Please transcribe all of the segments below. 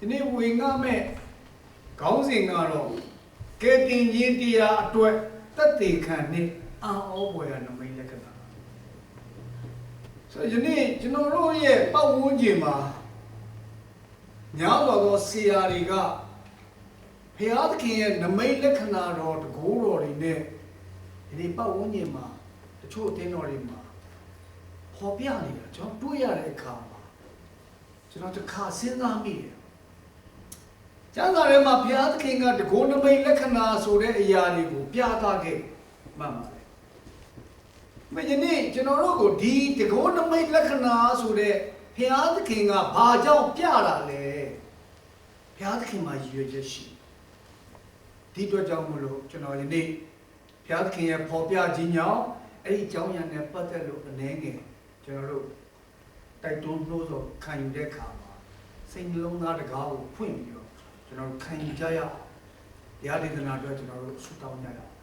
ဒီနေ့ဝေငှမဲ့ခေါင်းစဉ်ကတော့ကဲတင်ရင်တရားအတွက်တက်တေခံနဲ့အာဩဘွယ်ရနမိတ်လက္ခဏာဆိုတော့ယနေ့ကျွန်တော်တို့ရဲ့ပတ်ဝန်းကျင်မှာညာတော်သောဆရာတွေကဘုရားသခင်ရဲ့နမိတ်လက္ခဏာတော်တကူတော်တွေနဲ့ဒီနေ့ပတ်ဝန်းကျင်မှာတချို့အသင်းတော်တွေမှာဟောပြနေတာကျွန်တော်တွေ့ရတဲ့အခါမှာကျွန်တော်တစ်ခါစဉ်းစားမိတယ် ကျမ်းစာထဲမှာဘုရားသခင်ကတကောနမိတ်လက္ခဏာဆိုတဲ့အရာတွေကိုပြသခဲ့မှန်ပါတယ်။မင်းယနေ့ကျွန်တော်တို့ကိုဒီတကောနမိတ်လက္ခဏာဆိုတဲ့ဘုရားသခင်ကဘာကြောင့်ပြတာလဲ။ဘုရားသခင်မှာရည်ရွယ်ချက်ရှိဒီအတွက်ကြောင့်မလို့ကျွန်တော်ယနေ့ဘုရားသခင်ရဲ့ပေါ်ပြခြင်းကြောင့်အဲ့ဒီအကြောင်းအရာနဲ့ပတ်သက်လို့အနေငယ်ကျွန်တော်တို့တိုက်တွန်းလို့ဆိုခံယူတဲ့အခါမှာစိတ်နှလုံးသားတကားကိုဖွင့်ပြီးတော့ ကျွန်တော်တို့ခံယူကြရအောင်တရားဒေသနာအတွက်ကျွန်တော်တို့ဆုတောင်းကြရအောင်။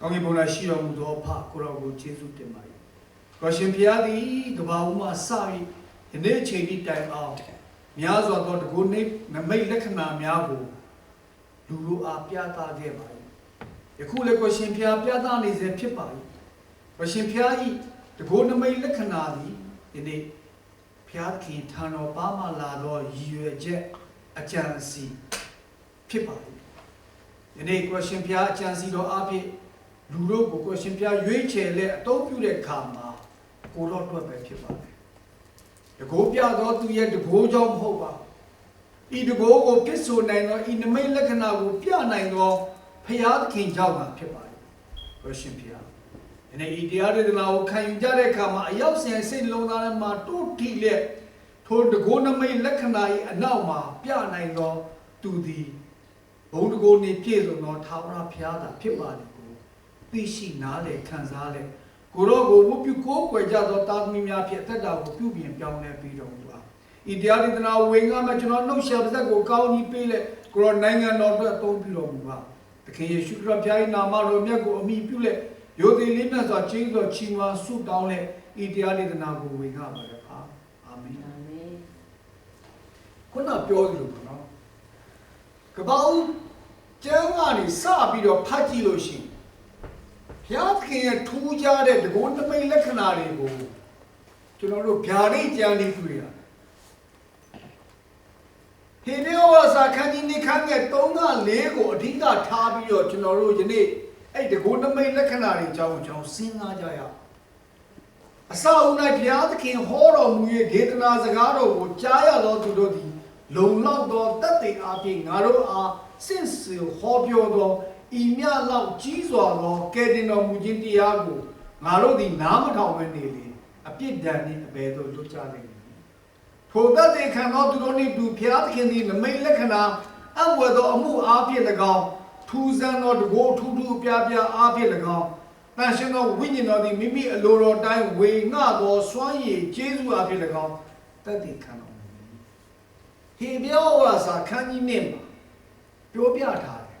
ကောင်းကင်ဘုရားရှိတော်မူသောဖကိုရောကိုကျေးဇူးတင်ပါတယ်။ကိုရှင်ဖျားသည်ကဘာဦးမှာစပြီးယနေ့အချိန်ဒီတိုင်အောင်များစွာသောတကူနေနမိတ်လက္ခဏာများကိုလူတို့အားပြသခဲ့ပါ၏။ယခုလည်းကိုရှင်ဖျားပြသနေစေဖြစ်ပါ၏။ကိုရှင်ဖျား၏တကူနမိတ်လက္ခဏာသည်ယနေ့ ဘုရားသခင်ထံတော်ပါမှလာသောရည်ရွယ်ချက်အကြံစီဖြစ်ပါလိမ့်။ယနေ့ question ဘုရားအကြံစီတော်အဖြစ်လူတို့ကို question ဘုရားရွေးချယ်လဲအသုံးပြုတဲ့အခါမှာကိုတော်အတွက်ပဲဖြစ်ပါတယ်။တကိုးပြသောသူရဲ့တကိုးကြောင့်မဟုတ်ပါ။ဤတကိုးကိုဖြစ်ဆိုနိုင်သောဤနမိတ်လက္ခဏာကိုပြနိုင်သောဘုရားသခင်ကြောင့်သာဖြစ်ပါတယ်။ question ဘုရား နေ့ဤတရားဒေသနာကိုခံယူကြတဲ့အခါမှာအရောက်ဆင်စိတ်လုံးသားထဲမှာတိုးထိလက်ထိုတကိုးနမိတ်လက္ခဏာ၏အနောက်မှာပြနိုင်သောသူသည်ဘုံတကိုးနေပြည့်စုံသောသာဝရဘုရားသာဖြစ်ပါသည်ကိုသိရှိနားလည်ခံစားလဲကိုရောကိုဝတ်ပြုကိုးကွယ်ကြသောတာသမီများဖြင့်အသက်တာကိုပြုပြင်ပြောင်းလဲပြီးတော်မူပါဤတရားဒေသနာကိုဝင်ငါမှာကျွန်တော်နှုတ်ဆက်ပါဇက်ကိုကောင်းကြီးပေးလက်ကိုရောနိုင်ငံတော်အတွက်အသုံးပြုတော်မူပါသခင်ယေရှုခရစ်ဘုရား၏နာမတော်မြတ်ကိုအမိပြုလက် ယိုဒီလေးမြတ်စွာကျင်းသောချီးမွားဆုတောင်းတဲ့ဤတရားဒေသနာကိုဝင်ငါပါရပါအာမင်အာမင်ခုနပြောသလိုပေါ့နော်ကပောင်းကျမ်းကနေစပြီးတော့ဖတ်ကြည့်လို့ရှိရင်ဘုရားသခင်ရဲ့ထူးခြားတဲ့တကုန်းတမိတ်လက္ခဏာတွေကိုကျွန်တော်တို့ဗျာဒိတ်ကြံနေတွေ့ရတယ်ဟေဒေဝါစာခန်းကြီးနေခန်းရဲ့3က4ကိုအဓိကထားပြီးတော့ကျွန်တော်တို့ယနေ့ အဲ့တကုန်းတမိတ်လက္ခဏာတွေအကြောင်းကျွန်တော်စဉ်းစားကြရအောင်အစာအုပ်၌ဘုရားသခင်ဟောတော်မူ၍ဒေသနာစကားတော်ကိုကြားရသောသူတို့သည်လုံလောက်သောတတ်သိအားဖြင့်ငါတို့အားစင့်စေဟောပြောသောဤမြလောက်ကြီးစွာသောကယ်တင်တော်မူခြင်းတရားကိုငါတို့သည်နားမထောင်ဘဲနေလေအပြစ်ဒဏ်နှင့်အဘယ်သို့လွတ်ကြလိမ့်မည်ထိုတတ်သိခံသောသူတို့နှင့်တူဘုရားသခင်သည်နမိတ်လက္ခဏာအံ့ဝဲသောအမှုအားဖြင့်၎င်းထူး ဆန်းသောတကိုးထူးထူးပြားပြားအားဖြင့်၎င်းတန်ရှင်သောဝိညာဉ်တော်သည်မိမိအလိုတော်တိုင်းဝေငှသောစွမ်းရည်ကျေးဇူးအဖြစ်၎င်းတတ်တည်ခံတော်မူ၏ဟေပြောဝါစာခန်းကြီးနဲ့မှာပြောပြထားတယ်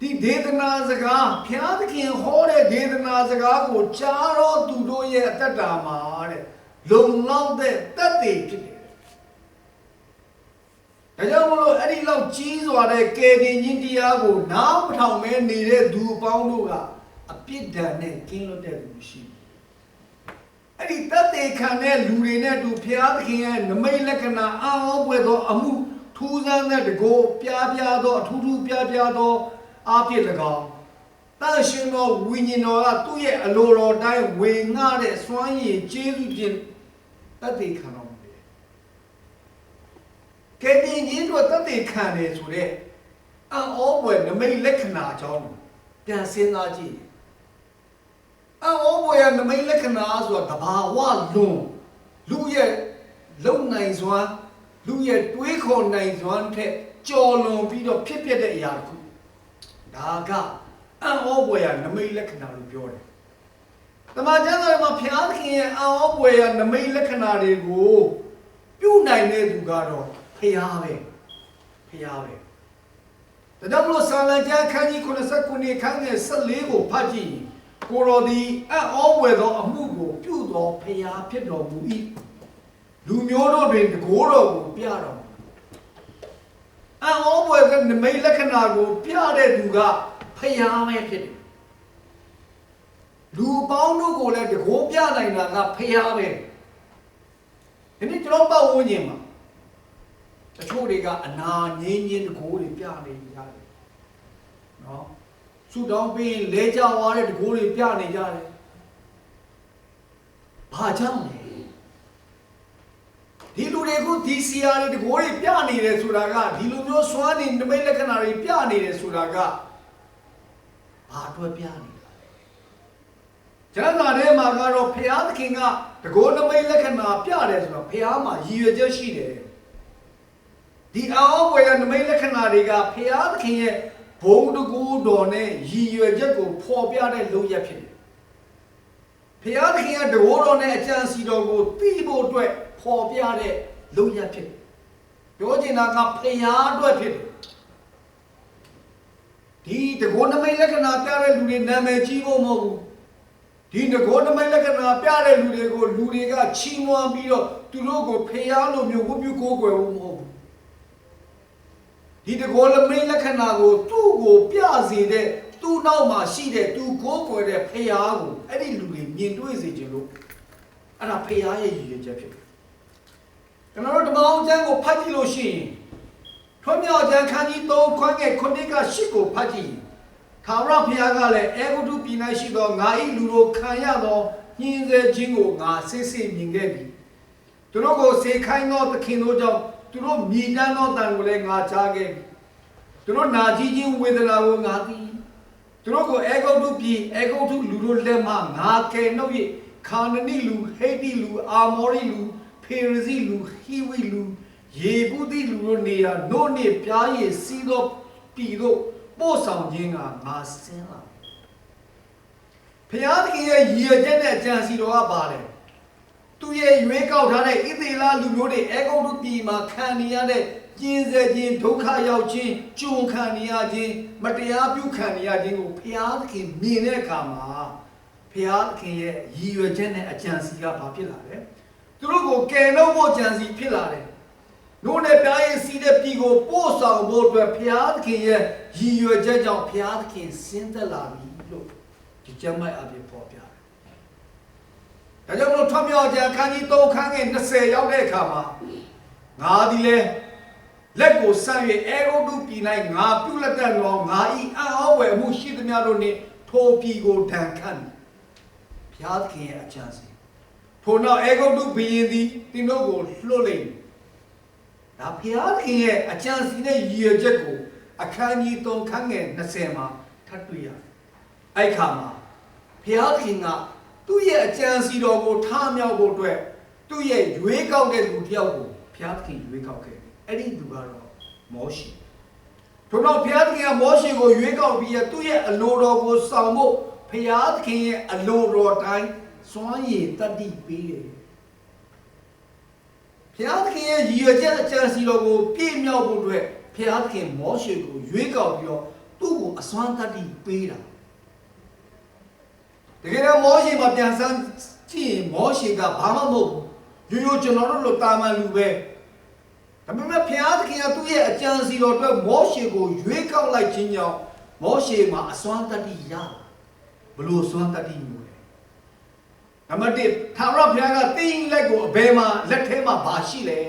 ဒီဒေသနာစကားဘုရားသခင်ဟောတဲ့ဒေသနာစကားကိုကြားတော်သူတို့ရဲ့အတ္တတာမှာတဲ့လုံလောက်တဲ့တတ်တည်ဖြစ်တယ် ဒါကြောင့်မလို့အဲ့ဒီလောက်ကြီးစွာတဲ့ကယ်တင်ခြင်းတရားကိုနားမထောင်မဲနေတဲ့သူအပေါင်းတို့ကအပြစ်ဒဏ်နဲ့ကင်းလွတ်တဲ့သူမရှိဘူး။အဲ့ဒီတတ်သေးခံတဲ့လူတွေနဲ့တူဖျားသခင်ရဲ့နမိတ်လက္ခဏာအာဟောပွဲသောအမှုထူးဆန်းတဲ့တကိုးပြားပြားသောအထူးထူးပြားပြားသောအားဖြင့်၎င်းတန်ရှင်သောဝိညာဉ်တော်ကသူ့ရဲ့အလိုတော်တိုင်းဝေငှတဲ့စွမ်းရည်ကျေးဇူးဖြင့်တတ်သေးခံတော် မူတယ်။ကဲတင်ကြီးတို့တတ်သေးခံတယ်ဆိုတဲ့အံ့ဩဖွယ်နမိတ်လက္ခဏာအကြောင်းကိုပြန်စဉ်းစားကြည့်အံ့ဩဖွယ်နမိတ်လက္ခဏာဆိုတာတဘာဝလွန်လူရဲ့လုံနိုင်စွမ်းလူရဲ့တွေးခေါ်နိုင်စွမ်းထက်ကြော်လွန်ပြီးတော့ဖြစ်ပျက်တဲ့အရာတစ်ခုဒါကအံ့ဩဖွယ်နမိတ်လက္ခဏာလို့ပြောတယ်တမန်ကျမ်းစာမှာဘုရားသခင်ရဲ့အံ့ဩဖွယ်နမိတ်လက္ခဏာတွေကိုပြုနိုင်တဲ့သူကတော့ ဖရားပဲဖရားပဲဒါကြောင့်မလို့ဆာလံကျမ်းခန်းကြီး89ခန်းငယ်14ကိုဖတ်ကြည့်ရင်ကိုရော်ဒီအံ့ဩဝယ်သောအမှုကိုပြုတော်ဖျားဖြစ်တော်မူ၏လူမျိုးတို့တွင်တကိုးတော်ကိုပြတော်မူအံ့ဩဖွယ်ကနမိတ်လက္ခဏာကိုပြတဲ့သူကဖယားပဲဖြစ်တယ်လူပေါင်းတို့ကိုလည်းတကိုးပြနိုင်တာကဖယားပဲဒီနေ့ကျွန်တော်ပတ်ဝန်းကျင်မှာ တချို့တွေကအနာငင်းငင်းတကိုးတွေပြနေကြတယ်နော်ဆူတောင်းပြီးလဲကြွားတဲ့တကိုးတွေပြနေကြတယ်ဘာကြောင့်လဲဒီလူတွေကဒီစီယာတွေတကိုးတွေပြနေတယ်ဆိုတာကဒီလိုမျိုးစွမ်းနေနမိတ်လက္ခဏာတွေပြနေတယ်ဆိုတာကဘာအတွက်ပြနေတာလဲကျမ်းစာထဲမှာကတော့ဖျားသခင်ကတကိုးနမိတ်လက္ခဏာပြတယ်ဆိုတော့ဖျားမှာရည်ရွယ်ချက်ရှိတယ် ဒီအောဝေရနမိတ်လက္ခဏာတွေကဖျားသခင်ရဲ့ဘုံတကူတော်နဲ့ရည်ရွယ်ချက်ကိုဖော်ပြတဲ့လုပ်ရက်ဖြစ်တယ်ဖျားသခင်ရဲ့တကိုးတော်နဲ့အကြံစီတော်ကိုသိဖို့အတွက်ဖော်ပြတဲ့လုပ်ရက်ဖြစ်တယ်ပြောချင်တာကဖျားအတွက်ဖြစ်တယ်ဒီတကိုးနမိတ်လက္ခဏာပြတဲ့လူတွေနာမည်ကြီးဖို့မဟုတ်ဘူးဒီတကိုးနမိတ်လက္ခဏာပြတဲ့လူတွေကိုလူတွေကချီးမွမ်းပြီးတော့သူတို့ကိုဖျားလိုမျိုးဝတ်ပြုကိုးကွယ်ဖို့မဟုတ်ဘူး ဒီတကောလမိတ်လက္ခဏာကိုသူ့ကိုပြစေတဲ့သူ့နောက်မှာရှိတဲ့သူကိုးကွယ်တဲ့ဖျားကိုအဲ့ဒီလူတွေမြင်တွေ့စေခြင်းလို့အဲ့ဒါဖျားရဲ့ရည်ရွယ်ချက်ဖြစ်တယ်ကျွန်တော်တို့ဓမ္မအောင်ကျမ်းကိုဖတ်ကြည့်လို့ရှိရင်ထွန်းမြောက်ကျမ်းခန်းကြီး3ခွန်းငယ်9က10ကိုဖတ်ကြည့်ထာဝရဘုရားကလည်းအေဂုတုပြည်၌ရှိသောငါ၏လူတို့ခံရသောညှင်းဆဲခြင်းကိုငါစစ်စစ်မြင်ခဲ့ပြီသူတို့ကိုစေခိုင်းသောသခင်တို့ကြောင့် သူတို့မြည်တမ်းသောတန်ကိုလည်းငါကြားခဲ့ပြီသူတို့နာကြီးခြင်းဝေဒနာကိုငါသိသူတို့ကိုအေဂုတုပြည်အေဂုတုလူတို့လက်မှငါကယ်နှုတ်၍ခါနနိလူဟိတ်တိလူအာမောရိလူဖေရဇိလူဟိဝိလူယေဗုတိလူတို့နေရာနို့နှင့်ပြားရည်စီးသောပြည်တို့ပို့ဆောင်ခြင်းကငါစင်းလာဘုရားသခင်ရဲ့ရည်ရွယ်ချက်နဲ့အကြံစီတော်ကပါတယ် သူရဲ့ရွေးကောက်ထားတဲ့ဣသေလလူမျိုးတွေအေဂုတ်တုပြည်မှာခံနေရတဲ့ကျင်းစေခြင်းဒုက္ခရောက်ခြင်းကြုံခံနေရခြင်းမတရားပြုခံနေရခြင်းကိုဘုရားသခင်မြင်တဲ့အခါမှာဘုရားသခင်ရဲ့ရည်ရွယ်ချက်နဲ့အကြံစီကဘာဖြစ်လာလဲသူတို့ကိုကယ်နှုတ်ဖို့ကြံစီဖြစ်လာတယ်နို့နဲ့ပြားရည်စီးတဲ့ပြည်ကိုပို့ဆောင်ဖို့အတွက်ဘုရားသခင်ရဲ့ရည်ရွယ်ချက်ကြောင့်ဘုရားသခင်စင်သက်လာပြီလို့ဒီကျမ်းမိုက်အပြည့်ပေါ်ပြတယ် ဒါကြောင့်မလို့ထွတ်မြောက်ကြခန်းကြီး3ခန်းငယ်20ရောက်တဲ့အခါမှာငါဒီလေလက်ကိုဆန့်၍အေဂုတုပြည်၌ငါပြုလက်တတ်သောငါဤအံ့ဩဝယ်မှုရှိသမျှတို့နှင့်ထိုပြည်ကိုဒဏ်ခတ်မည်ဘုရားသခင်ရဲ့အချမ်းစီထို့နောက်အေဂုတုဘုရင်သည်တင်းတို့ကိုလွှတ်လိုက်ဒါဘုရားသခင်ရဲ့အချမ်းစီနဲ့ရည်ရွယ်ချက်ကိုအခန်းကြီး3ခန်းငယ်20မှာထပ်တွေ့ရတယ်အဲ့ခါမှာဘုရားသခင်က သူ့ရဲ့အကြံစီတော်ကိုထားမြောက်ဖို့အတွက်သူ့ရဲ့ရွေးကောက်တဲ့လူတစ်ယောက်ကိုဘုရားသခင်ရွေးကောက်ခဲ့တယ်။အဲ့ဒီလူကတော့မောရှေ။ထို့နောက်ဘုရားသခင်ကမောရှေကိုရွေးကောက်ပြီးရသူ့ရဲ့အလိုတော်ကိုဆောင်ဖို့ဘုရားသခင်ရဲ့အလိုတော်တိုင်းစွမ်းရည်တတ္တိပေးတယ်။ဘုရားသခင်ရဲ့ရည်ရွယ်ချက်အကြံစီတော်ကိုပြည့်မြောက်ဖို့အတွက်ဘုရားသခင်မောရှေကိုရွေးကောက်ပြီးတော့သူ့ကိုအစွမ်းတတ္တိပေးတာ။ တကယ်တော့မောရှေမှာပြန်ဆန်းကြည့်ရင်မောရှေကဘာမှမဟုတ်ဘူးရိုးရိုးကျွန်တော်တို့လိုတာမန်လူပဲဒါပေမဲ့ဘုရားသခင်ကသူ့ရဲ့အကြံစီတော်အတွက်မောရှေကိုရွေးကောက်လိုက်ခြင်းကြောင့်မောရှေမှာအစွမ်းတတ္တိရဘလို့စွမ်းတတ္တိမျိုးလဲနံပါတ်1သာရဘုရားကတင်းလက်ကိုအဘယ်မှာလက်ထဲမှာဘာရှိလဲ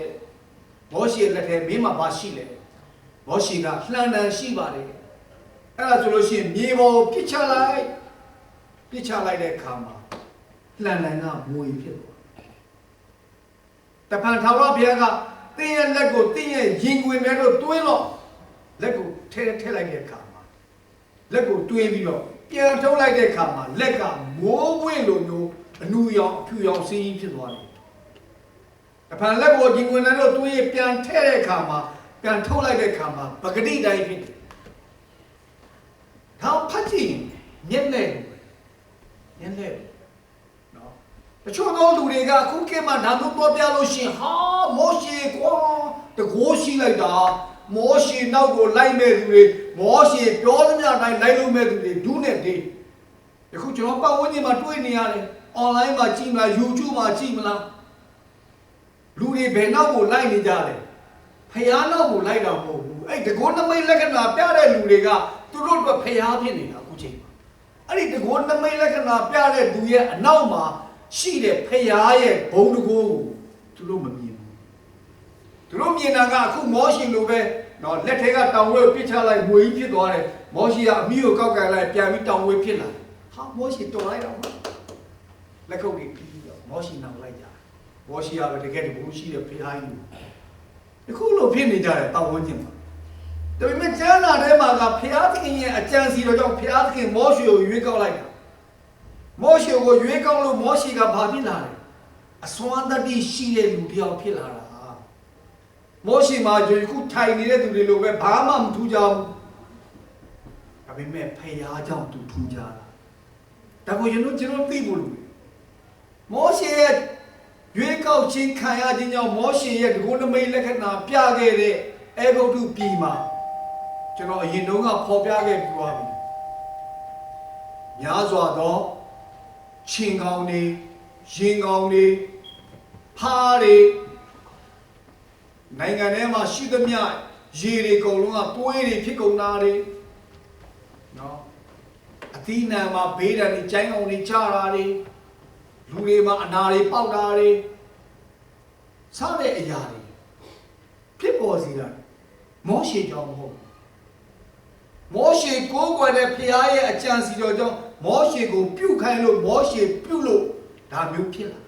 မောရှေလက်ထဲမင်းမှာဘာရှိလဲမောရှေကလှန်တန်ရှိပါတယ်အဲ့ဒါဆိုလို့ရှိရင်မြေပေါ်ပြစ်ချလိုက် ပြစ်ချလိုက်တဲ့အခါမှာလှန်လန်ကမွေဖြစ်သွားတပန်ထာဝရဘုရားကတင်းရဲ့လက်ကိုတင်းရဲ့ရင်ခွင်ထဲတို့တွင်းတော့လက်ကိုထဲထဲလိုက်တဲ့အခါမှာလက်ကိုတွင်းပြီးတော့ပြန်ထုတ်လိုက်တဲ့အခါမှာလက်ကမိုးပွင့်လိုမျိုးအနူရောင်အဖြူရောင်စင်းကြီးဖြစ်သွားတယ်တပန်လက်ကိုရင်ခွင်ထဲတို့တွင်းပြန်ထဲတဲ့အခါမှာပြန်ထုတ်လိုက်တဲ့အခါမှာပဂတိတိုင်းဖြစ်တယ်ထောင်ဖတ်ကြည့်မျက်နဲ့ ညနေနော်တချို့သောလူတွေကအခုကမှဓာတ်လို့ပေါ်ပြလို့ရှင်ဟာမောရှေကွာတကိုးရှိလိုက်တာမောရှေနောက်ကိုလိုက်မဲ့သူတွေမောရှေပြောသမျှတိုင်းလိုက်လို့မဲ့သူတွေဒုနဲ့တေးယခုကျွန်တော်ပတ်ဝန်းကျင်မှာတွေ့နေရတယ် online မှာကြည့်မလား YouTube မှာကြည့်မလားလူတွေဘယ်နောက်ကိုလိုက်နေကြလဲဖျားနောက်ကိုလိုက်တာမဟုတ်ဘူးအဲ့တကောနမိတ်လက္ခဏာပြတဲ့လူတွေကသူတို့အတွက်ဖျားဖြစ်နေတာ အခုချိန်မှာအဲ့ဒီတကောနမိတ်လက္ခဏာပြတဲ့သူရဲ့အနောက်မှာရှိတဲ့ဖျားရဲ့ဘုံတကောကိုသူတို့မမြင်ဘူးသူတို့မြင်တာကအခုမောရှင်လိုပဲနော်လက်ထဲကတောင်ဝဲပစ်ချလိုက်ငွေကြီးဖြစ်သွားတယ်မောရှိကအမိကိုကောက်ကန်လိုက်ပြန်ပြီးတောင်ဝဲဖြစ်လာတယ်ဟာမောရှိတော်လိုက်တော့လက်ခုပ်တွေပြီးတော့မောရှိနောက်လိုက်ကြတယ်မောရှိကပဲတကယ်တကူရှိတဲ့ဖျားကြီးတခုလိုဖြစ်နေကြတယ်တောင်ဝဲချင်းမှာ ဒါပေမဲ့ကျမ်းစာထဲမှာကဖျားသခင်ရဲ့အကြံစီတော်ကြောင့်ဖျားသခင်မောရှိကိုရွေးကောက်လိုက်တာမောရှိကိုရွေးကောက်လို့မောရှိကဘာဖြစ်လာလဲအစွမ်းတတိရှိတဲ့လူတစ်ယောက်ဖြစ်လာတာမောရှိမှာယခုထိုင်နေတဲ့သူတွေလိုပဲဘာမှမထူးကြဘူးဒါပေမဲ့ဖျားကြောင့်သူထူးကြတာဒါကိုကျွန်တော်ကျွန်တော်သိဖို့လိုတယ်မောရှိရဲ့ရွေးကောက်ခြင်းခံရခြင်းကြောင့်မောရှိရဲ့ဒီကုဏမိတ်လက္ခဏာပြခဲ့တဲ့အေဂုတ်တုပြည်မှာ ကျွန်တော်အရင်တုန်းကဖော်ပြခဲ့ပြီးသွားပြီများစွာသောချင်းကောင်းတွေရင်ကောင်းတွေဖားတွေနိုင်ငံထဲမှာရှိသမျှရေတွေအကုန်လုံးကပွေးတွေဖြစ်ကုန်တာတွေနော်အသီးနှံမှာဘေးဒဏ်တွေကျိုင်းကောင်တွေချတာတွေလူတွေမှာအနာတွေပေါက်တာတွေစတဲ့အရာတွေဖြစ်ပေါ်စေတာမောရှေကြောင့်မဟုတ်ဘူး မောရှေကိုးကွယ်တဲ့ဖခင်ရဲ့အကြံစီတော်ကြောင့်မောရှေကိုပြုတ်ခိုင်းလို့မောရှေပြုတ်လို့ဒါမျိုးဖြစ်လာ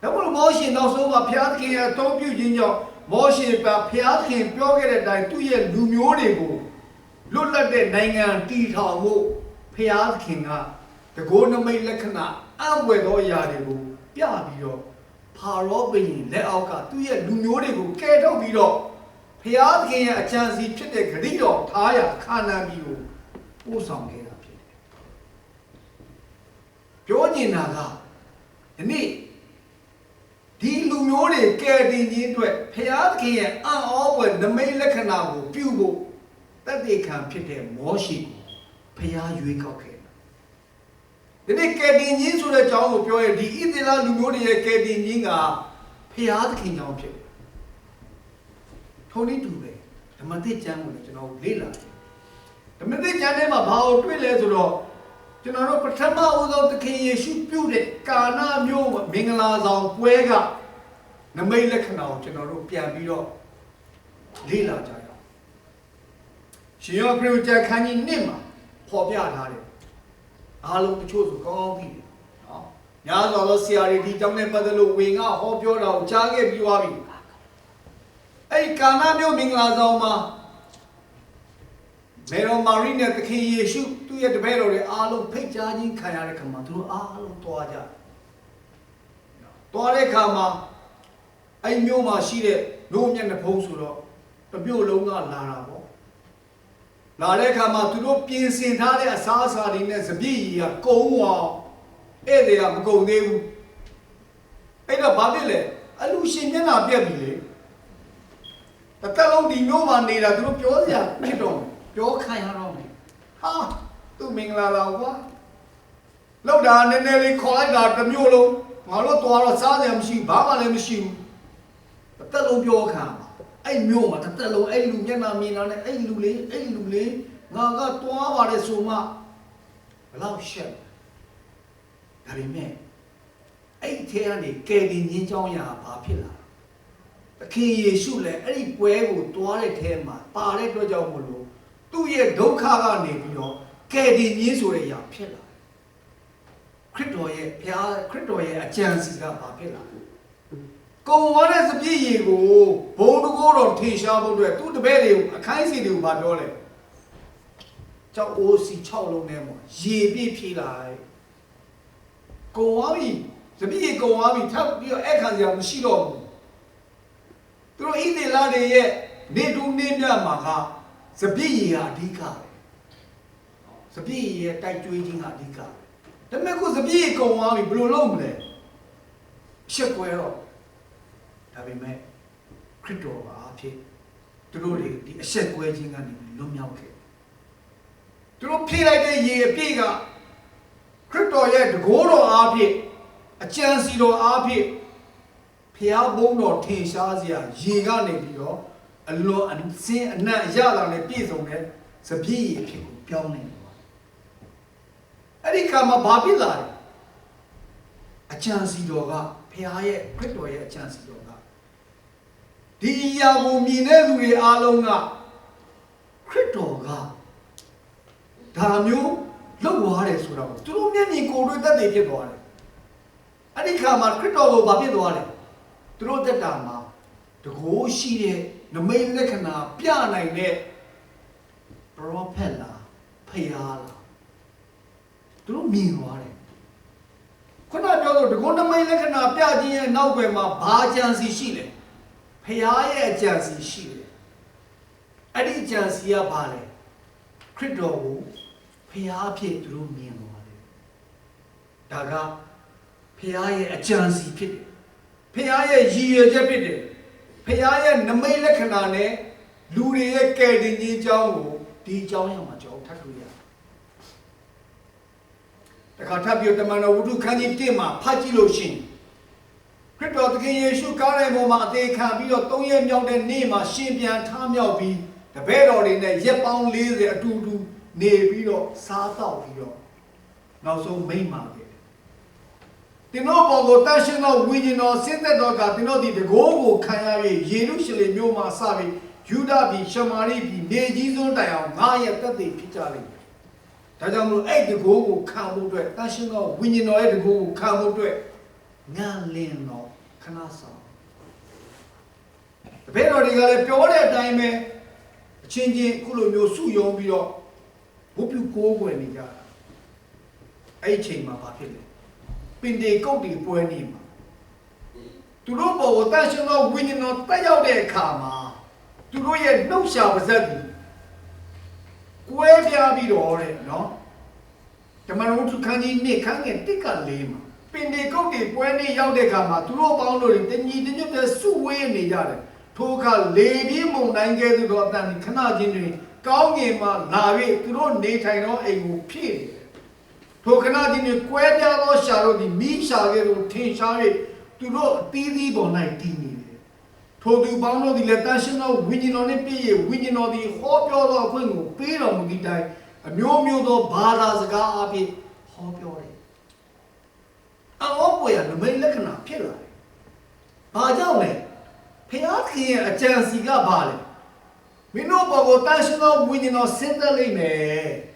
တာဒါမှမဟုတ်မောရှေနောက်ဆုံးမှာဖခင်သခင်ရဲ့အသုံးပြုခြင်းကြောင့်မောရှေကဖခင်သခင်ပြောခဲ့တဲ့အတိုင်းသူ့ရဲ့လူမျိုးတွေကိုလွတ်လပ်တဲ့နိုင်ငံတည်ထောင်ဖို့ဖခင်သခင်ကတကောနမိတ်လက္ခဏာအံ့ဖွယ်သောအရာတွေကိုပြပြီးတော့ဖာရောဘုရင်လက်အောက်ကသူ့ရဲ့လူမျိုးတွေကိုကယ်ထုတ်ပြီးတော့ ဖျားသခင်ရဲ့အကြံစီဖြစ်တဲ့ဂရိတော်ထားရခါနာပြီးကိုပို့ဆောင်ခဲ့တာဖြစ်တယ်။ပြောကျင်တာကဒီနေ့ဒီလူမျိုးတွေကယ်တင်ခြင်းအတွက်ဖျားသခင်ရဲ့အံ့ဩဖွယ်နမိတ်လက္ခဏာကိုပြုဖို့တတ်သိခံဖြစ်တဲ့မောရှိကိုဖျားရွေးကောက်ခဲ့တာ။ဒီနေ့ကယ်တင်ခြင်းဆိုတဲ့အကြောင်းကိုပြောရင်ဒီဣသရေလလူမျိုးတွေရဲ့ကယ်တင်ခြင်းကဖျားသခင်ကြောင့်ဖြစ်တယ် ထုံးနည်းတူပဲဓမ္မသစ်ကျမ်းကိုလည်းကျွန်တော်လေ့လာတယ်ဓမ္မသစ်ကျမ်းထဲမှာဘာကိုတွေ့လဲဆိုတော့ကျွန်တော်တို့ပထမဦးဆုံးသခင်ယေရှုပြုတဲ့ကာနာမျိုးမင်္ဂလာဆောင်ပွဲကနမိတ်လက္ခဏာကိုကျွန်တော်တို့ပြန်ပြီးတော့လေ့လာကြရအောင်ရှင်ယောခရစ်ကျမ်းခန်းကြီး1မှာဖော်ပြထားတယ်အားလုံးတချို့ဆိုကောင်းကောင်းသိတယ်နော်ညာစွာသောဆရာတွေဒီကြောင့်နဲ့ပတ်သက်လို့ဝင်ကဟောပြောတာကိုကြားခဲ့ပြီးသွားပြီ အဲ့ဒီကာနာမျိုးမင်္ဂလာဆောင်မှာမေရောမာရီနဲ့သခင်ယေရှုသူ့ရဲ့တပည့်တော်တွေအားလုံးဖိတ်ကြားခြင်းခံရတဲ့ခါမှာသူတို့အားလုံးတွားကြတယ်။တွားတဲ့ခါမှာအဲ့မျိုးမှာရှိတဲ့နိုးမျက်နှာဖုံးဆိုတော့တစ်မျိုးလုံးကလာတာပေါ့။လာတဲ့ခါမှာသူတို့ပြင်ဆင်ထားတဲ့အစားအစာတွေနဲ့စပြည့်ရီကကုန်းအောင်ဧည့်သည်ကမကုန်သေးဘူး။အဲ့တော့ဘာဖြစ်လဲအလူရှင်မျက်နှာပြက်ပြီလေ။ တစ်သက်လုံးဒီမျိုးမှာနေတာသူတို့ပြောစရာဖြစ်တော့မယ်ပြောခံရတော့မယ်ဟာသူမင်္ဂလာလာကွာလောက်တာနည်းနည်းလေးခေါ်လိုက်တာတစ်မျိုးလုံးငါတို့သွားတော့စားစရာမရှိဘာမှလည်းမရှိဘူးတစ်သက်လုံးပြောခံအဲ့မျိုးမှာတစ်သက်လုံးအဲ့လူမျက်နှာမြင်တာနဲ့အဲ့လူလေးအဲ့လူလေးငါကတွားပါတယ်ဆိုမှဘလောက်ရှက်ဒါပေမဲ့အဲ့ထဲကနေကယ်တင်ခြင်းကြောင်းရာဘာဖြစ်လာ သခင်ယေရှုလည်းအဲ့ဒီပွဲကိုတွားတဲ့ထဲမှာပါတဲ့အတွက်ကြောင့်မလို့သူ့ရဲ့ဒုက္ခကနေပြီးတော့ကယ်တင်ခြင်းဆိုတဲ့အရာဖြစ်လာခရစ်တော်ရဲ့ဘုရားခရစ်တော်ရဲ့အကြံစီကဘာဖြစ်လာကုံဝါတဲ့စပြည့်ရည်ကိုဘုံတကိုးတော်ထေရှားဖို့အတွက်သူ့တပည့်တွေကိုအခိုင်းစီတွေကိုဘာပြောလဲကြောက်အိုးစီ6လုံးထဲမှာရေပြည့်ဖြေးလိုက်ကုံဝါပြီစပြည့်ရည်ကုံဝါပြီထပ်ပြီးတော့အခါစရာမရှိတော့ဘူး သူတို့ဣသေလတွေရဲ့နေတူနေမြမှာကစပြည့်ရည်ဟာအဓိကပဲစပြည့်ရည်ရဲ့တိုက်ကျွေးခြင်းဟာအဓိကပဲဒါပေမဲ့ကိုစပြည့်ရည်ကုံသွားပြီဘယ်လိုလုပ်မလဲရှက်ကွဲတော့ဒါပေမဲ့ခရစ်တော်ပါအဖြစ်သူတို့တွေဒီအဆက်ကွဲခြင်းကနေလွတ်မြောက်ခဲ့သူတို့ဖြည့်လိုက်တဲ့ရေအပြည့်ကခရစ်တော်ရဲ့တကိုးတော်အားဖြင့်အကြံစီတော်အားဖြင့် ဖျားဘုံတော်ထင်ရှားစရာရေကနေပြီးတော့အလွန်အစင်းအနံ့အရတာနဲ့ပြည့်စုံတဲ့စပြည့်ရည်ဖြစ်ကိုပြောင်းနေတယ်အဲ့ဒီခါမှာဘာဖြစ်လာလဲအချမ်းစီတော်ကဖျားရဲ့ခရစ်တော်ရဲ့အချမ်းစီတော်ကဒီအရာကိုမြင်တဲ့လူတွေအားလုံးကခရစ်တော်ကဒါမျိုးလုပ်သွားတယ်ဆိုတော့သူတို့မျက်မြင်ကိုယ်တွေ့သက်သေဖြစ်သွားတယ်အဲ့ဒီခါမှာခရစ်တော်ကိုဘာဖြစ်သွားလဲ သူတို့တက်တာမှာတကိုးရှိတဲ့နမိတ်လက္ခဏာပြနိုင်တဲ့ prophet လားဖျားလားသူတို့မြင်သွားတယ်ခုနပြောလို့တကုန်းနမိတ်လက္ခဏာပြခြင်းရဲ့နောက်ွယ်မှာဘာကြံစီရှိလဲဖျားရဲ့အကြံစီရှိတယ်အဲ့ဒီအကြံစီကဘာလဲခရစ်တော်ကိုဖျားဖြစ်သူတို့မြင်သွားတယ်ဒါကဖျားရဲ့အကြံစီဖြစ်တယ် ဖျားရဲ့ရည်ရွယ်ချက်ဖြစ်တယ်ဖျားရဲ့နမိတ်လက္ခဏာနဲ့လူတွေရဲ့ကယ်တင်ခြင်းအကြောင်းကိုဒီအကြောင်းရမှာကျွန်တော်ထပ်တွေ့ရတယ်တခါထပ်ပြီးတမန်တော်ဝုဒ္ဓခန်းကြီး1မှာဖတ်ကြည့်လို့ရှိရင်ခရစ်တော်သခင်ယေရှုကားတဲ့ပုံမှာအသေးခံပြီးတော့၃ရက်မြောက်တဲ့နေ့မှာရှင်ပြန်ထမြောက်ပြီးတပည့်တော်တွေနဲ့ရက်ပေါင်း40အတူတူနေပြီးတော့စားတော့ပြီးတော့နောက်ဆုံးမိမ့်မာခဲ့ တယ်။တင်တို့ဘောကိုတန်ရှင်သောဝိညာဉ်တော်ဆင်းသက်တော်ကတင်တို့ဒီတကိုးကိုခံရ၍ယေရုရှလင်မြို့မှာစပြီးယူဒပြည်ရှမာရိပြည်နေကြီးစွန်းတိုင်အောင်ငါရဲ့တက်သေးဖြစ်ကြလိမ့်မယ်။ဒါကြောင့်မလို့အဲ့ဒီတကိုးကိုခံဖို့အတွက်တန်ရှင်သောဝိညာဉ်တော်ရဲ့တကိုးကိုခံဖို့အတွက်ငါလင်းတော့ခဏဆောင်တပည့်တော်တွေကလည်းပြောတဲ့အတိုင်းပဲအချင်းချင်းအခုလိုမျိုးစုယုံပြီးတော့ဘုပြုကိုးကွယ်နေကြတာအဲ့ဒီချိန်မှာဘာဖြစ်လဲ ပင်တေကုတ်တီပွဲနေမှာသူတို့ဘောကိုတန်ရှင်သောဝိညာဉ်တော်တက်ရောက်တဲ့အခါမှာသူတို့ရဲ့နှုတ်ရှာပါဇက်ကြီးကွဲပြားပြီးတော့တဲ့နော်ဓမ္မရုပ်ထုခန်းကြီးနေ့ခန်းငယ်တစ်ကလေးမှာပင်တေကုတ်တီပွဲနေရောက်တဲ့အခါမှာသူတို့ပေါင်းလို့တညီတညွတ်တဲ့စုဝေးနေကြတယ်ထိုအခါလေပြင်းမုန်တိုင်းကဲ့သို့သောအတန်ခဏချင်းတွင်ကောင်းကင်မှလာ၍သူတို့နေထိုင်သောအိမ်ကိုဖြည့်တယ် ထိုခဏချင်းတွင်ကွဲပြားသောရှာတို့သည်မိရှာကဲ့သို့ထင်ရှား၍သူတို့အသီးသီးပေါ်၌တည်နေတယ်ထိုသူပေါင်းတို့သည်လည်းတန်ရှင်သောဝိညာဉ်တော်နှင့်ပြည့်၍ဝိညာဉ်တော်သည်ဟောပြောသောအခွင့်ကိုပေးတော်မူသည့်တိုင်အမျိုးမျိုးသောဘာသာစကားအပြင်ဟောပြောတယ်အောပွေရနမိတ်လက္ခဏာဖြစ်လာတယ်။ဘာကြောင့်လဲဖျားခင်ရဲ့အကြံစီကဘာလဲမင်းတို့ဘောကိုတန်ရှင်သောဝိညာဉ်တော်ဆင်းသက်လိမ့်မယ်။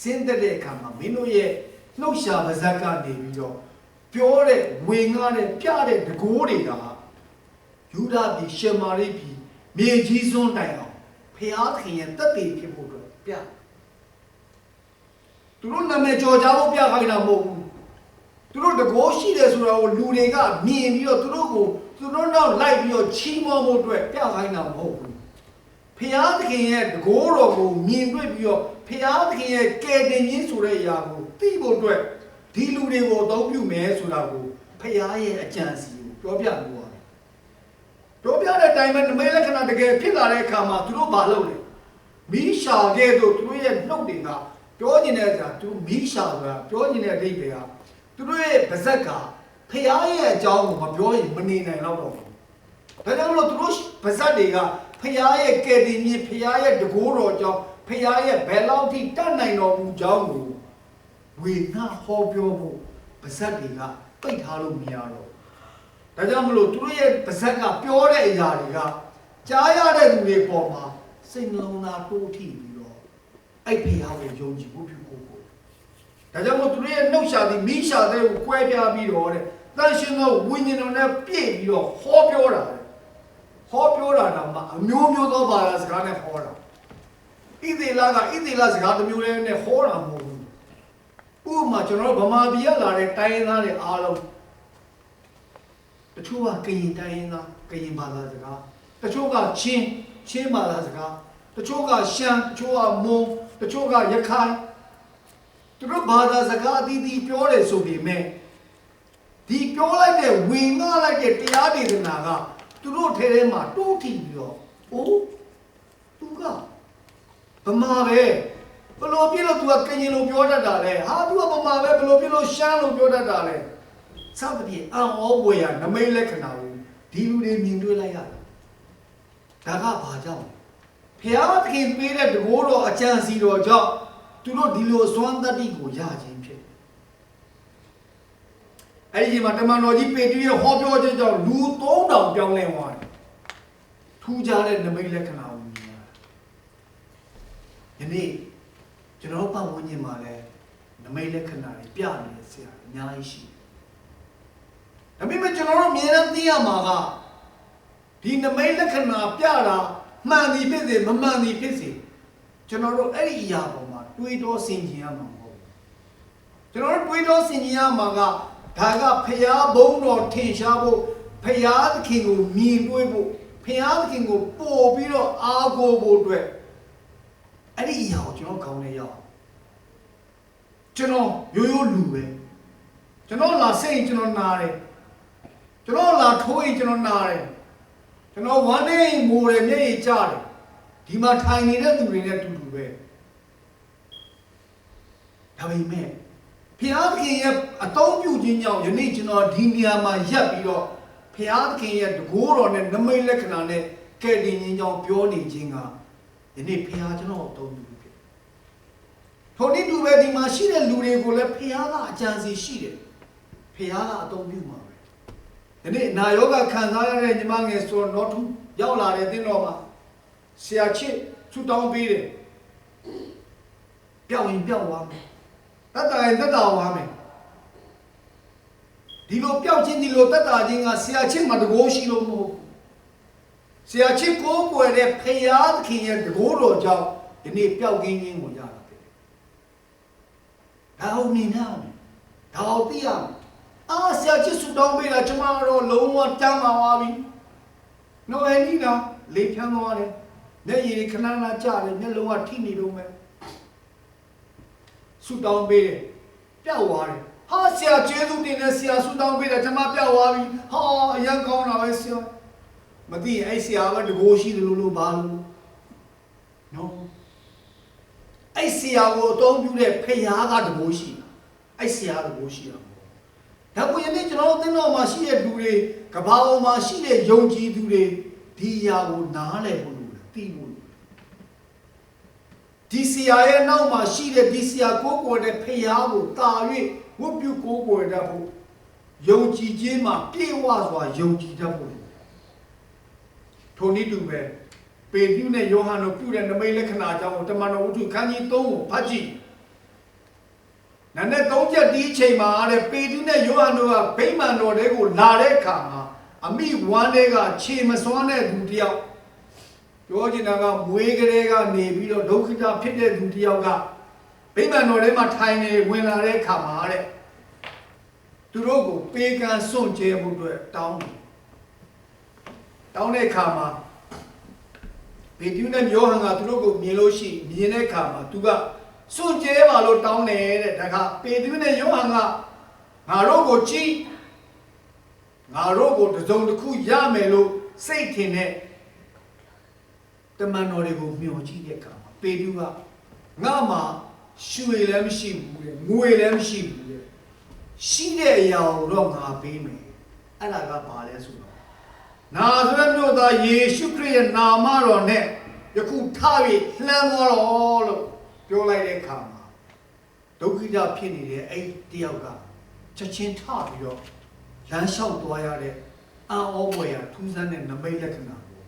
ဆင်းသက်တဲ့အခါမှာမင်းတို့ရဲ့နှုတ်ရှာပါဇက်ကနေပြီးတော့ပြောတဲ့ဝင်ကားတဲ့ပြတဲ့တကိုးတွေကယူဒပြည်ရှမာရိပြည်မြေကြီးစွန်းတိုင်အောင်ဖျားခင်ရဲ့တက်တည်ဖြစ်ဖို့အတွက်ပြသူတို့နာမည်ကြော်ကြဖို့ပြခိုင်းတာမဟုတ်ဘူးသူတို့တကိုးရှိတယ်ဆိုတာကိုလူတွေကမြင်ပြီးတော့သူတို့ကိုသူတို့နောက်လိုက်ပြီးတော့ချီးမွမ်းဖို့အတွက်ပြခိုင်းတာမဟုတ်ဘူးဖျားသခင်ရဲ့တကိုးတော်ကိုမြင်တွေ့ပြီးတော့ ဖျားသခင်ရဲ့ကယ်တင်ခြင်းဆိုတဲ့အရာကိုသိဖို့အတွက်ဒီလူတွေကိုအသုံးပြုမယ်ဆိုတာကိုဖျားရဲ့အကြံစီကိုပြောပြလို့ရတယ်ပြောပြတဲ့အတိုင်းပဲနမိတ်လက္ခဏာတကယ်ဖြစ်လာတဲ့အခါမှာသူတို့ဘာလုပ်လဲမိရှာခဲ့တို့သူတို့ရဲ့နှုတ်တွေကပြောနေတဲ့အခါသူမိရှာဆိုတာပြောနေတဲ့အဓိပ္ပာယ်ကသူတို့ရဲ့ပါဇက်ကဖျားရဲ့အကြောင်းကိုမပြောရင်မနေနိုင်တော့ဘူးဒါကြောင့်မလို့သူတို့ပါဇက်တွေကဖျားရဲ့ကယ်တင်ခြင်းဖျားရဲ့တကိုးတော်ကြောင့် ဖျားရဲ့ဘယ်လောက်ထိတတ်နိုင်တော်မူကြောင်းကိုဝေငှဟောပြောဖို့ပါဇက်တွေကပိတ်ထားလို့မရတော့ဒါကြောင့်မလို့သူတို့ရဲ့ပါဇက်ကပြောတဲ့အရာတွေကကြားရတဲ့သူတွေပေါ်မှာစိတ်နှလုံးသားတိုးထိပြီးတော့အဲ့ဖျားကိုယုံကြည်ဖို့ပြုဖို့ကိုဒါကြောင့်မို့သူတို့ရဲ့နှုတ်ရှာသည်မိရှာတဲ့ကိုကွဲပြားပြီးတော့တဲ့တန်ရှင်သောဝိညာဉ်တော်နဲ့ပြည့်ပြီးတော့ဟောပြောတာတဲ့ဟောပြောတာတော့မှအမျိုးမျိုးသောဘာသာစကားနဲ့ဟောတာ ဣသေလကဣသေလစကားတစ်မျိုးလေးနဲ့ဟောတာမဟုတ်ဘူးဥပမာကျွန်တော်တို့ဗမာပြည်ကလာတဲ့တိုင်းရင်းသားတွေအားလုံးတချို့ကကရင်တိုင်းရင်းသားကရင်ဘာသာစကားတချို့ကချင်းချင်းဘာသာစကားတချို့ကရှမ်းတချို့ကမွန်တချို့ကရခိုင်သူတို့ဘာသာစကားအသီးသီးပြောတယ်ဆိုပေမဲ့ဒီပြောလိုက်တဲ့ဝင်ငှလိုက်တဲ့တရားဒေသနာကသူတို့ထဲထဲမှာတိုးထီပြီးတော့အိုးသူက ဗမာပဲဘလို့ပြလို့ तू ကကရင်လိုပြောတတ်တာလဲဟာ तू ကဗမာပဲဘလို့ပြလို့ရှမ်းလိုပြောတတ်တာလဲစသဖြင့်အံ့ဩဖွယ်ရနမိတ်လက္ခဏာကိုဒီလူတွေမြင်တွေ့လိုက်ရတာဒါကဘာကြောင့်ဖျားသခင်ပေးတဲ့တကိုးတော်အကြံစီတော်ကြောင့်သူတို့ဒီလိုစွမ်းတတ္တိကိုရခြင်းဖြစ်တယ်အဲ့ဒီမှာတမန်တော်ကြီးပေတရုရဲ့ဟောပြောခြင်းကြောင့်လူ3000ပြောင်းလဲသွားတယ်ထူးခြားတဲ့နမိတ်လက္ခဏာကိုမြင်ရတယ် ယနေ့ကျွန်တော်ပတ်ဝန်းကျင်မှာလည်းနမိတ်လက္ခဏာတွေပြနေတဲ့ဆရာအများကြီးရှိတယ်ဒါပေမဲ့ကျွန်တော်တို့အမြဲတမ်းသိရမှာကဒီနမိတ်လက္ခဏာပြတာမှန်သည်ဖြစ်စေမမှန်သည်ဖြစ်စေကျွန်တော်တို့အဲ့ဒီအရာပေါ်မှာတွေးတောဆင်ခြင်ရမှာမဟုတ်ဘူးကျွန်တော်တို့တွေးတောဆင်ခြင်ရမှာကဒါကဖျားဘုံတော်ထင်ရှားဖို့ဖျားသခင်ကိုမြင်တွေ့ဖို့ဖျားသခင်ကိုပို့ပြီးတော့အားကိုးဖို့အတွက် အဲ့ဒီအရာကိုကျွန်တော်ခေါင်းထဲရောက်အောင်ကျွန်တော်ရိုးရိုးလူပဲကျွန်တော်လာစိတ်ရင်ကျွန်တော်နာတယ်ကျွန်တော်လာထိုးရင်ကျွန်တော်နာတယ်ကျွန်တော်ဝမ်းနေရင်ငိုတယ်မျက်ရည်ကျတယ်ဒီမှာထိုင်နေတဲ့သူတွေနဲ့တူတူပဲဒါပေမဲ့ဖျားသခင်ရဲ့အသုံးပြုခြင်းကြောင့်ယနေ့ကျွန်တော်ဒီနေရာမှာရပ်ပြီးတော့ဖျားသခင်ရဲ့တကိုးတော်နဲ့နမိတ်လက္ခဏာနဲ့ကဲ့တင်ခြင်းကြောင့်ပြောနေခြင်းက ယနေ့ဖျားကျွန်တော်အသုံးပြုဖြစ်ထိုနည်းတူပဲဒီမှာရှိတဲ့လူတွေကိုလည်းဖျားကအကြံစီရှိတယ်ဖျားကအသုံးပြုမှာပဲယနေ့နာယောဂခံစားရတဲ့ညီမငယ်ဆိုတော့တော့ထူရောက်လာတဲ့တင်းတော်မှာဆရာချစ်ဆူတောင်းပေးတယ်ပြောင်းရင်ပြောင်းသွားမယ်တတ်တာရင်တတ်တာဝါမယ်ဒီလိုပျောက်ခြင်းဒီလိုတတ်တာခြင်းကဆရာချင်းမှာတကိုးရှိလို့မဟုတ် ဆရာချင်းကိုးကွယ်တဲ့ဖရာသခင်ရဲ့တကိုးတော်ကြောင့်ဒီနေ့ပျောက်ကင်းခြင်းကိုရတာဖြစ်တယ်။ဒါအောင်မြင်ရမယ်။ဒါအောင်သိရမယ်။အာဆရာချင်းဆူတောင်းပေးတာကျွန်မတော့လုံးဝတမ်းပါသွားပြီ။နော်အဲ့ဒီတော့လေဖြန်းသွားတယ်။မျက်ရည်ခဏခဏကျတယ်မျက်လုံးကထိနေတော့မယ်။ဆူတောင်းပေးတယ်ပျောက်သွားတယ်ဟာဆရာကျေးဇူးတင်တယ်ဆရာဆူတောင်းပေးတယ်ကျွန်မပျောက်သွားပြီဟာအရင်ကောင်းတာပဲဆရာ မသိရင်အဲ့ဆရာကတကိုးရှိတယ်လို့လို့ဘာလို့နော်အဲ့ဆရာကိုအသုံးပြုတဲ့ဖရာကတကိုးရှိတာအဲ့ဆရာတကိုးရှိတာဒါကိုယနေ့ကျွန်တော်တို့သင်တော်မှာရှိတဲ့လူတွေကဘာပေါ်မှာရှိတဲ့ယုံကြည်သူတွေဒီအရာကိုနားလည်ဖို့လိုတယ်သိဖို့လိုတယ်ဒီဆရာရဲ့နောက်မှာရှိတဲ့ဒီဆရာကိုးကွယ်တဲ့ဖရာကိုတာ၍ဝတ်ပြုကိုးကွယ်တတ်ဖို့ယုံကြည်ခြင်းမှာပြေဝစွာယုံကြည်တတ်ဖို့ ထိုနည်းတူပဲပေတရုနဲ့ယောဟန်တို့ပြုတဲ့နမိတ်လက္ခဏာကြောင့်တမန်တော်ဝတ္ထုခန်းကြီး3ကိုဖတ်ကြည့်နန်းနဲ့၃ချက်ဒီအချိန်မှာတဲ့ပေတရုနဲ့ယောဟန်တို့ကဗိမာန်တော်တွေကိုလာတဲ့အခါမှာအမိဝမ်းတွေကခြေမစွမ်းတဲ့သူတယောက်ပြောချင်တာကမွေးကလေးကနေပြီးတော့ဒုက္ခိတဖြစ်တဲ့သူတစ်ယောက်ကဗိမာန်တော်ထဲမှာထိုင်နေဝင်လာတဲ့အခါမှာတဲ့သူတို့ကိုပေကံစွန့်ကြဲဖို့အတွက်တောင်းတယ် တောင်းတဲ့အခါမှာဗေဒူနဲ့ယောဟန်ကသူတို့ကိုမြင်လို့ရှိမြင်တဲ့အခါမှာသူကစွန့်ကြဲပါလို့တောင်းတယ်တဲ့ဒါကပေဒူနဲ့ယောဟန်ကငါတို့ကိုကြည့်ငါတို့ကိုတစ်စုံတစ်ခုရမယ်လို့စိတ်ထင်တဲ့တမန်တော်တွေကိုမျှော်ကြည့်တဲ့အခါမှာပေတုကငါမှရွှေလည်းမရှိဘူးတဲ့ငွေလည်းမရှိဘူးတဲ့ရှိတဲ့အရာကိုတော့ငါပေးမယ်အဲ့ဒါကဘာလဲဆိုတော့ နာဇရက်မြို့သားယေရှုခရစ်ရဲ့နာမတော်နဲ့ယခုထ၍လှမ်းသွားတော်လို့ပြောလိုက်တဲ့အခါမှာဒုက္ခိတဖြစ်နေတဲ့အဲ့တယောက်ကချက်ချင်းထပြီးတော့လမ်းလျှောက်သွားရတဲ့အံ့ဩဖွယ်ရာထူးဆန်းတဲ့နမိတ်လက္ခဏာကို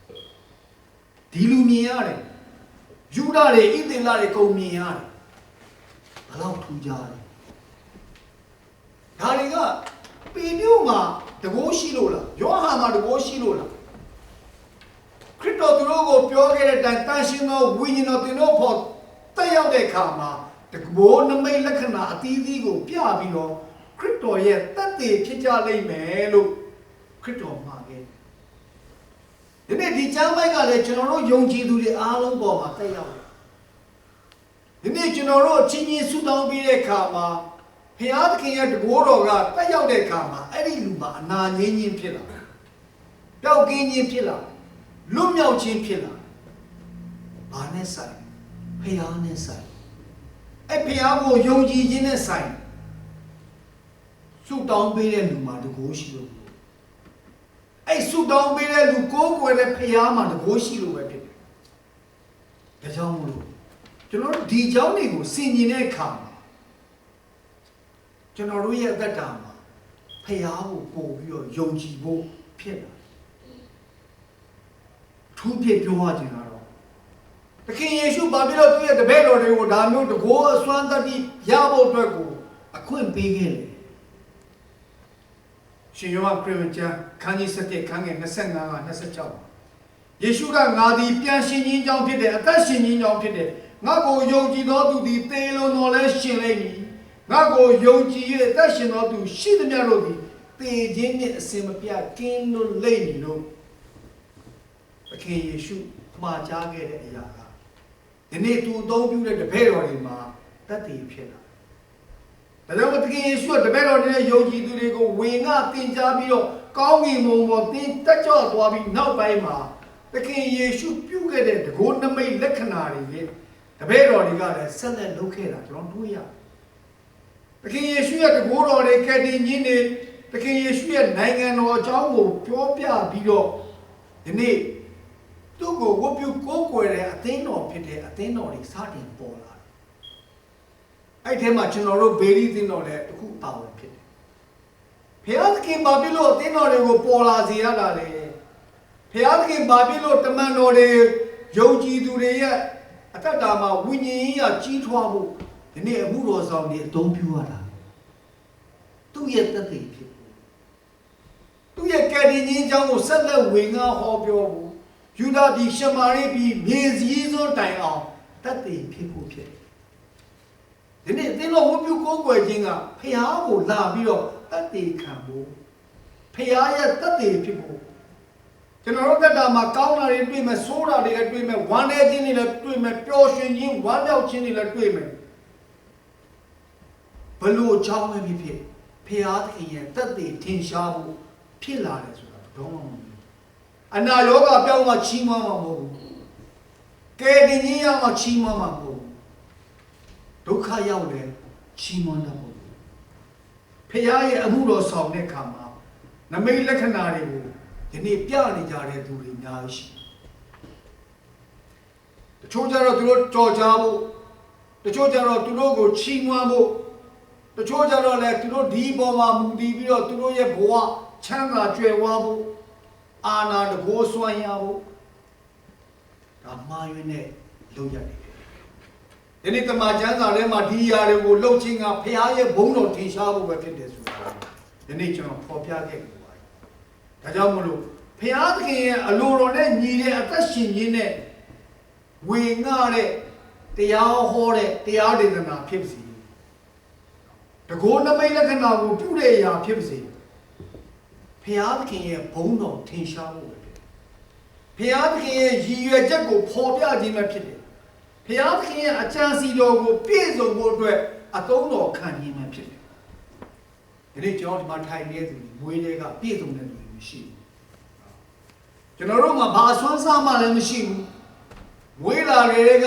ဒီလူမြင်ရတယ်ယူဒတွေဣသေလတွေကုန်မြင်ရတယ်ဘလောက်ထူးကြတယ်ဒါတွေကပေမျိုးမှာ တကိုးရှိလို့လားယောဟန်မှာတကိုးရှိလို့လားခရစ်တော်သူတို့ကိုပြောခဲ့တဲ့တိုင်တန်ရှင်သောဝိညာဉ်တော်သူတို့ဖို့တက်ရောက်တဲ့အခါမှာတကိုးနမိတ်လက္ခဏာအသီးသီးကိုပြပြီးတော့ခရစ်တော်ရဲ့တတ်တည်ဖြစ်ကြလိမ့်မယ်လို့ခရစ်တော်မှာခဲ့တယ်ဒီနေ့ဒီကျမ်းပိုင်းကလည်းကျွန်တော်တို့ယုံကြည်သူတွေအားလုံးပေါ်မှာတက်ရောက်တယ်။ဒီနေ့ကျွန်တော်တို့အချင်းချင်းဆုတောင်းပြီးတဲ့အခါမှာ ဘုရားသခင်ရဲ့တကိုးတော်ကတက်ရောက်တဲ့အခါမှာအဲ့ဒီလူမှာအနာငြင်းခြင်းဖြစ်လာတယ်။ပျောက်ကင်းခြင်းဖြစ်လာတယ်။လွတ်မြောက်ခြင်းဖြစ်လာတယ်။ဘာနဲ့ဆိုင်လဲ။ဘုရားနဲ့ဆိုင်။အဲ့ဘုရားကိုယုံကြည်ခြင်းနဲ့ဆိုင်တယ်။ဆုတောင်းပေးတဲ့လူမှာတကိုးရှိလို့ အဲ့ဆုတောင်းပေးတဲ့လူကိုးကွယ်တဲ့ဖရားမှာတကိုးရှိလို့ပဲဖြစ်တယ်ဒါကြောင့်မလို့ကျွန်တော်တို့ဒီเจ้าတွေကိုစင်ကျင်တဲ့အခါမှာ ကျွန်တော်တို့ရဲ့အသက်တာမှာဖရားကိုပို့ပြီးတော့ယုံကြည်ဖို့ဖြစ်လာထူးဖြစ်ပြောရခြင်းကတော့သခင်ယေရှုဘာဖြစ်လို့သူ့ရဲ့တပည့်တော်တွေကိုဒါမျိုးတကိုးအစွမ်းတတ္တိရဖို့အတွက်ကိုအခွင့်ပေးခဲ့တယ်ရှင်ယောဟန်ခရစ်ဝင်ကျမ်းခန်းကြီး7ခန်းငယ်25က26ယေရှုကငါသည်ပြန်ရှင်ခြင်းကြောင့်ဖြစ်တယ်အသက်ရှင်ခြင်းကြောင့်ဖြစ်တယ်ငါကိုယုံကြည်သောသူသည်သေလုံးတော်လဲရှင်လိမ့်မည် ငါကိုယုံကြည်၍အသက်ရှင်သောသူရှိသမျှတို့သည်သေခြင်းနှင့်အစင်မပြတ်ကင်းလို့လိမ့်မည်လို့သခင်ယေရှုမှာကြားခဲ့တဲ့အရာကဒီနေ့သူအသုံးပြုတဲ့တပည့်တော်တွေမှာတတ်တည်ဖြစ်လာဒါကြောင့်မို့သခင်ယေရှုကတပည့်တော်တွေနဲ့ယုံကြည်သူတွေကိုဝင်ငါတင်ကြားပြီးတော့ကောင်းကင်ဘုံပေါ်တင်တက်ကြွသွားပြီးနောက်ပိုင်းမှာသခင်ယေရှုပြုခဲ့တဲ့တကိုးနမိတ်လက္ခဏာတွေရဲ့တပည့်တော်တွေကလည်းဆက်လက်လုပ်ခဲ့တာကျွန်တော်တွေ့ရတယ်။ သခင်ယေရှုရဲ့တကိုးတော်တွေကယ်တင်ခြင်းတွေသခင်ယေရှုရဲ့နိုင်ငံတော်အကြောင်းကိုပြောပြပြီးတော့ဒီနေ့သူ့ကိုဝတ်ပြုကိုးကွယ်တဲ့အသင်းတော်ဖြစ်တဲ့အသင်းတော်တွေစတင်ပေါ်လာတယ်။အဲ့ထဲမှာကျွန်တော်တို့ဘေရီသင်းတော်လည်းတစ်ခုပါဝင်ဖြစ်တယ်။ဖျားသခင်ဘာဖြစ်လို့သင်းတော်တွေကိုပေါ်လာစေရတာလဲ။ဖျားသခင်ဘာဖြစ်လို့တမန်တော်တွေယုံကြည်သူတွေရဲ့အတ္တတာမှာဝိညာဉ်ရေးရကြီးထွားဖို့ ဒီနေ့အမှုတော်ဆောင်တွေအသုံးပြုရတာ။သူ့ရဲ့တက်သေးဖြစ်ဖို့သူ့ရဲ့ကယ်တင်ခြင်းအကြောင်းကိုဆက်လက်ဝင်ငါဟောပြောဖို့ယူဒာပြည်ရှမာရိပြည်မြေစည်းစွန်းတိုင်အောင်တက်သေးဖြစ်ဖို့ဖြစ်တယ်ဒီနေ့သင်တို့ဝတ်ပြုကိုးကွယ်ခြင်းကဖះကိုလာပြီးတော့တတ်တည်ခံဖို့ဖះရဲ့တတ်တည်ဖြစ်ဖို့ကျွန်တော်တို့ကတ္တာမှာကောင်းတာတွေတွေ့မယ်ဆိုးတာတွေလည်းတွေ့မယ်ဝမ်းနည်းခြင်းတွေလည်းတွေ့မယ်ပျော်ရွှင်ခြင်းဝမ်းမြောက်ခြင်းတွေလည်းတွေ့မယ် ဘလို့အကြောင်းပဲဖြစ်ဖြစ်ဖះသခင်ရဲ့တတ်တည်ထင်ရှားဖို့ဖြစ်လာတယ်ဆိုတာတော့မဟုတ်ဘူးအနာရောဂါပြောင်းမှချီးမွမ်းမှာမဟုတ်ဘူးကဲတင်ခြင်းရမှချီးမွမ်းမှာမဟုတ်ဘူးဒုက္ခရောက်တယ်ချီးမွမ်းတတ်ဖို့ဖခင်ရဲ့အမှုတော်ဆောင်တဲ့ခါမှာနမိတ်လက္ခဏာတွေကိုဒီနေ့ပြနေကြတဲ့သူတွေအများကြီးရှိတယ်တချို့ကျတော့သူတို့ကြော်ကြားဖို့တချို့ကျတော့သူတို့ကိုချီးမွမ်းဖို့ တချို့ကျတော့လည်းသူတို့ဒီပေါ်မှာမူတည်ပြီးတော့သူတို့ရဲ့ဘဝချမ်းသာကြွယ်ဝဖို့အာနာတကိုးစွမ်းရဖို့ဒါမှားရင်းနဲ့လုပ်ရတယ်ဒီနေ့တမန်ကျမ်းစာထဲမှာဒီຢာတွေကိုလှုပ်ခြင်းကဖရားရဲ့ဘုန်းတော်ထင်ရှားဖို့ပဲဖြစ်တယ်ဆိုတာဒီနေ့ကျွန်တော်ဖော်ပြခဲ့ပြီပါဒါကြောင့်မလို့ဖရားသခင်ရဲ့အလိုတော်နဲ့ညီတဲ့အသက်ရှင်ခြင်းနဲ့ဝင်ငှတဲ့တရားဟောတဲ့တရားဒေသနာဖြစ်စီ တကောနမိတ်လက္ခဏာကိုပြုတဲ့အရာဖြစ်စီဖရားသခင်ရဲ့ဘုန်းတော်ထင်ရှားဖို့ပဲဖြစ်တယ်ဖရားသခင်ရဲ့ရည်ရွယ်ချက်ကိုဖော်ပြခြင်းပဲဖြစ်တယ်ဘုရားခင်ရဲ့အကြံစီတော်ကိုပြည့်စုံဖို့အတွက်အသုံးတော်ခံရင်းမှဖြစ်တယ်။ဒီနေ့ကျွန်တော်ဒီမှာထိုင်နေတဲ့သူတွေမွေးတွေကပြည့်စုံတဲ့လူတွေမရှိဘူး။ကျွန်တော်တို့မှာဘာဆွမ်းစားမှလည်းမရှိဘူး။မွေးလာတွေက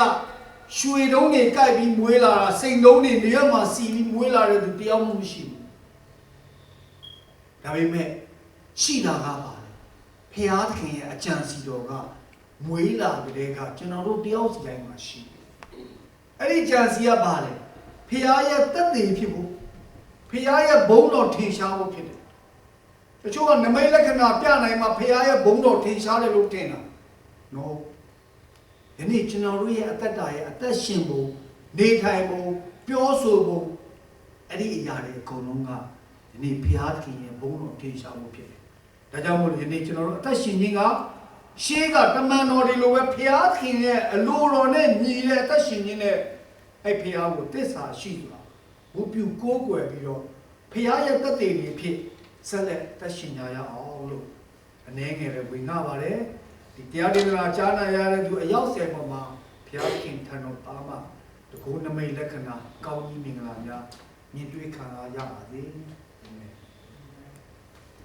ရွှေတုံးတွေကကြိုက်ပြီးမွေးလာတာစိန်တုံးတွေနေရာမှာစီပြီးမွေးလာတဲ့သူတယောက်မှမရှိဘူး။ဒါပေမဲ့ရှိတာကပါလေ။ဘုရားသခင်ရဲ့အကြံစီတော်ကမွေးလာတဲ့ကကျွန်တော်တို့တယောက်စီတိုင်းမှာရှိတယ်အဲ့ဒီဂျန်စီကပါလေဖះရဲ့တက်တည်ဖြစ်ဖို့ဖះရဲ့ဘုံတော်ထင်ရှားဖို့ဖြစ်တယ်တချို့ကနမိတ်လက္ခဏာပြနိုင်မှာဖះရဲ့ဘုံတော်ထင်ရှားတယ်လို့ထင်တာ no ဒီနေ့ကျွန်တော်တို့ရဲ့အသက်တာရဲ့အသက်ရှင်ဖို့နေထိုင်ဖို့ပြောဆိုဖို့အဲ့ဒီအရာတွေအကုန်လုံးကဒီနေ့ဖះသခင်ရဲ့ဘုံတော်ထင်ရှားဖို့ဖြစ်တယ်ဒါကြောင့်မို့လို့ဒီနေ့ကျွန်တော်တို့အသက်ရှင်ခြင်းကရှေးကတမန်တော်တွေလိုပဲဖះသခင်ရဲ့အလိုတော်နဲ့ညီတဲ့အသက်ရှင်ခြင်းနဲ့အဲ့ဖះကိုတစ္ဆာရှိစွာဘုပြုကိုးကွယ်ပြီးတော့ဖះရဲ့တက်တည်တွေဖြစ်ဆက်လက်တက်ရှင်ကြရအောင်လို့အနေငယ်ပဲဝင်ငှပါတယ် ဒီတရားဒေသနာကြားနာရတဲ့သူအရောက်ဆယ်ပေါ်မှာဖះခင်ထံတော်ပါမှာတကူနမိတ်လက္ခဏာကောင်းကြီးမင်္ဂလာများမြင်တွေ့ခံရရပါစေ